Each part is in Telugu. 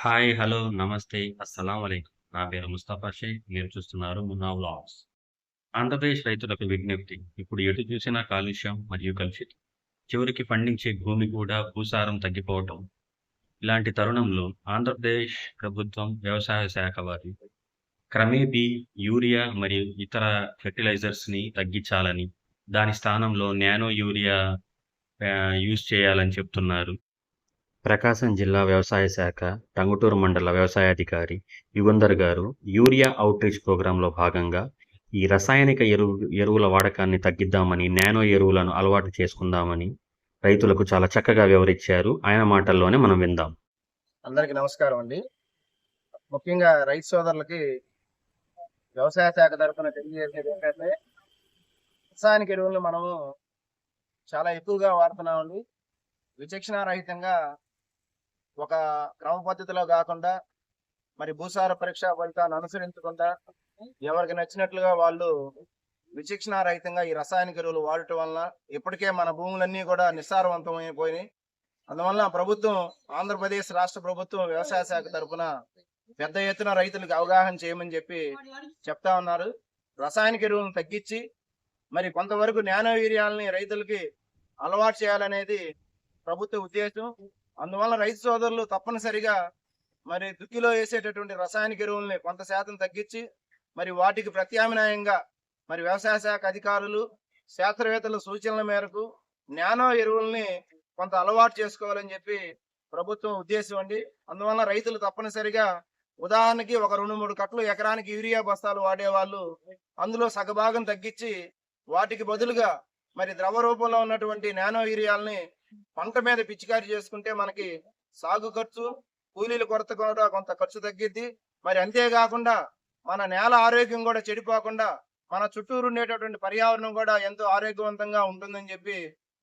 హాయ్, హలో, నమస్తే, అస్సలాం అలైకుం. నా పేరు ముస్తాఫా షేక్. మీరు చూస్తున్నారు మున్నా వ్లాగ్స్. ఆంధ్రప్రదేశ్ రైతులకు విజ్ఞప్తి. ఇప్పుడు ఎటు చూసినా కాలుష్యం మరియు కలుషితం. చివరికి పండించే భూమి కూడా భూసారం తగ్గిపోవటం. ఇలాంటి తరుణంలో ఆంధ్రప్రదేశ్ ప్రభుత్వం వ్యవసాయ శాఖ వారి క్రమేపీ యూరియా మరియు ఇతర ఫెర్టిలైజర్స్‌ని తగ్గించాలని, దాని స్థానంలో నానో యూరియా యూస్ యూజ్ చేయాలని చెప్తున్నారు. ప్రకాశం జిల్లా వ్యవసాయ శాఖ టంగుటూరు మండల వ్యవసాయాధికారి యుగంధర్ గారు యూరియా అవుట్‌రీచ్ ప్రోగ్రాంలో భాగంగా ఈ రసాయనిక ఎరువు ఎరువుల వాడకాన్ని తగ్గిద్దామని, నానో ఎరువులను అలవాటు చేసుకుందామని రైతులకు చాలా చక్కగా వివరించారు ఆయన మాటల్లోనే మనం విందాం. అందరికీ నమస్కారం అండి. ముఖ్యంగా రైతు సోదరులకి వ్యవసాయ శాఖ తరఫున తెలియజేసేది ఏంటంటే రసాయనిక ఎరువులను మనము చాలా ఎక్కువగా వాడుతున్నామండి. విచక్షణారహితంగా ఒక క్రమ పద్ధతిలో కాకుండా మరి భూసార పరీక్ష ఫలితాన్ని అనుసరించకుండా ఎవరికి నచ్చినట్లుగా వాళ్ళు విచక్షణారహితంగా ఈ రసాయనిక ఎరువులు వాడటం వలన ఇప్పటికే మన భూములన్నీ కూడా నిస్సారవంతమైపోయినాయి. అందువల్ల ప్రభుత్వం ఆంధ్రప్రదేశ్ రాష్ట్ర ప్రభుత్వం వ్యవసాయ శాఖ తరఫున పెద్ద ఎత్తున రైతులకు అవగాహన చేయమని చెప్పి చెప్తా ఉన్నారు. రసాయనిక ఎరువులను తగ్గించి మరి కొంతవరకు నానో యూరియాలని రైతులకి అలవాటు చేయాలనేది ప్రభుత్వ ఉద్దేశం. అందువల్ల రైతు సోదరులు తప్పనిసరిగా మరి దుక్కిలో వేసేటటువంటి రసాయనిక ఎరువుల్ని కొంత శాతం తగ్గించి మరి వాటికి ప్రత్యామ్నాయంగా మరి వ్యవసాయ శాఖ అధికారులు, శాస్త్రవేత్తల సూచనల మేరకు నానో ఎరువుల్ని కొంత అలవాటు చేసుకోవాలని చెప్పి ప్రభుత్వం ఉద్దేశం అండి. అందువల్ల రైతులు తప్పనిసరిగా ఉదాహరణకి ఒక 2, 3 కట్టలు ఎకరానికి యూరియా బస్తాలు వాడేవాళ్ళు అందులో సగభాగం తగ్గించి వాటికి బదులుగా మరి ద్రవ రూపంలో ఉన్నటువంటి నానో యూరియాల్ని పంట మీద పిచికారి చేసుకుంటే మనకి సాగు ఖర్చు, కూలీల కొరత కూడా కొంత ఖర్చు తగ్గిద్ది. మరి అంతేకాకుండా మన నేల ఆరోగ్యం కూడా చెడిపోకుండా మన చుట్టూరు ఉండేటటువంటి పర్యావరణం కూడా ఎంతో ఆరోగ్యవంతంగా ఉంటుందని చెప్పి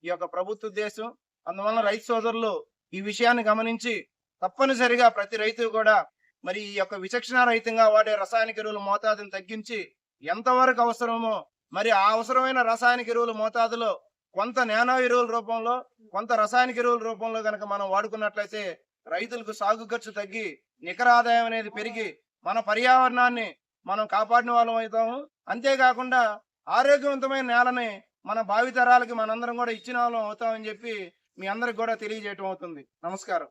ఈ యొక్క ప్రభుత్వ ఉద్దేశం. అందువలన రైతు సోదరులు ఈ విషయాన్ని గమనించి తప్పనిసరిగా ప్రతి రైతు కూడా మరి ఈ యొక్క విచక్షణ రహితంగా వాడే రసాయనిక ఎరువుల మోతాదుని తగ్గించి ఎంతవరకు అవసరమో మరి ఆ అవసరమైన రసాయనిక ఎరువుల మోతాదులో కొంత నానో ఎరువుల రూపంలో, కొంత రసాయనిక ఎరువుల రూపంలో కనుక మనం వాడుకున్నట్లయితే రైతులకు సాగు ఖర్చు తగ్గి నికర ఆదాయం అనేది పెరిగి మన పర్యావరణాన్ని మనం కాపాడిన వాళ్ళం అవుతాము. అంతేకాకుండా ఆరోగ్యవంతమైన నేలని మన భావితరాలకి మనందరం కూడా ఇచ్చిన వాళ్ళం అవుతామని చెప్పి మీ అందరికి కూడా తెలియజేయటం అవుతుంది. నమస్కారం.